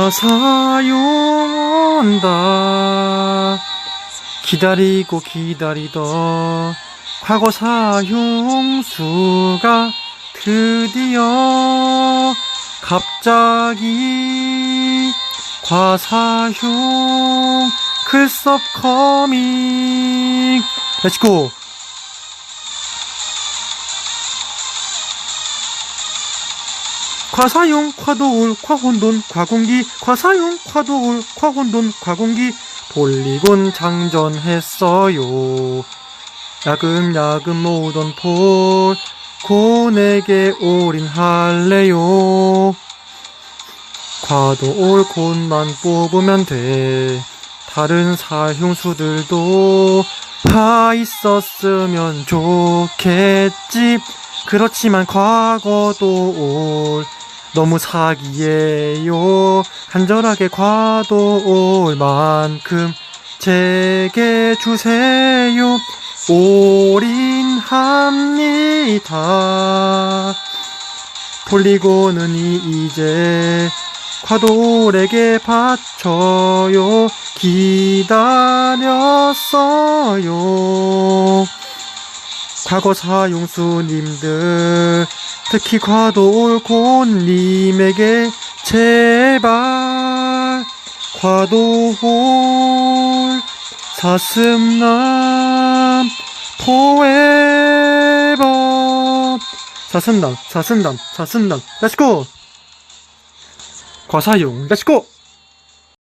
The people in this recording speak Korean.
과사용 온다. 기다리고 기다리던 과거 사 용수가 드디어 갑자기 과사용 클섭 커밍. 렛츠고 과사용 과도울 과혼돈 과공기 과사용 과도울 과혼돈 과공기 폴리곤 장전했어요. 야금야금 모으던 폴 곤에게 올인할래요. 과도올 곤만 뽑으면 돼. 다른 사용수들도 다 있었으면 좋겠지 그렇지만 과거도 올 너무 사기예요. 간절하게 과도 올 만큼 제게 주세요. 올인합니다. 폴리곤은 이제 과도올에게 바쳐요. 기다렸어요 과거 사용수님들 특히 과도올 곤님에게 제발 과도올 사슴남 포에버. 사슴남 사슴남 사슴남. 렛츠고 과사용 렛츠고